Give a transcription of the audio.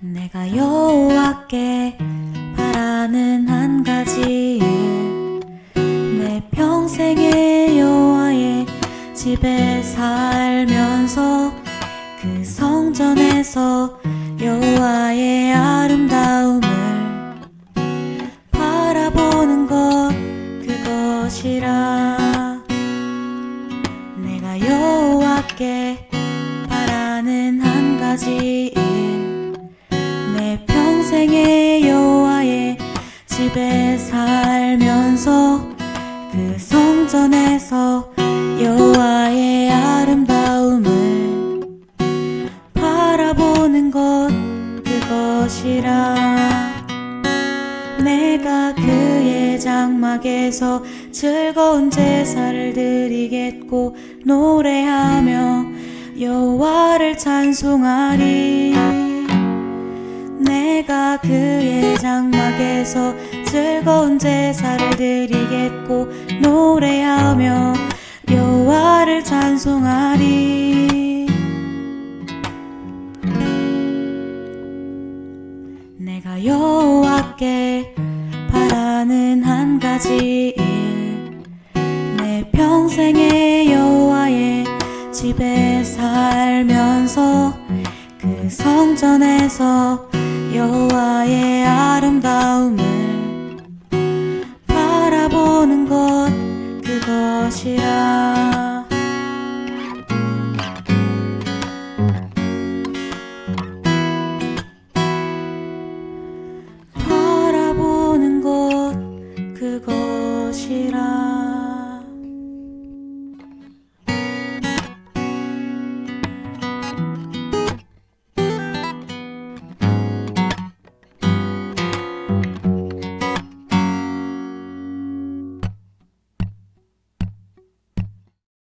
내가 여호와께 바라는 한 가지 내 평생의 여호와의 집에 살면서 그 성전에서 여호와의 아름다움을 바라보는 것 그것이라. 내가 여호와께 바라는 한 가지 집에 살면서 그 성전에서 여호와의 아름다움을 바라보는 것 그것이라. 내가 그의 장막에서 즐거운 제사를 드리겠고 노래하며 여호와를 찬송하리 내가 그의 장막에서 즐거운 제사를 드리겠고 노래하며 여호와를 찬송하리. 내가 여호와께 바라는 한 가지 일 내 평생의 여호와의 집에 살면서 그 성전에서 여호와의 아름다움을 바라보는 것 그것이라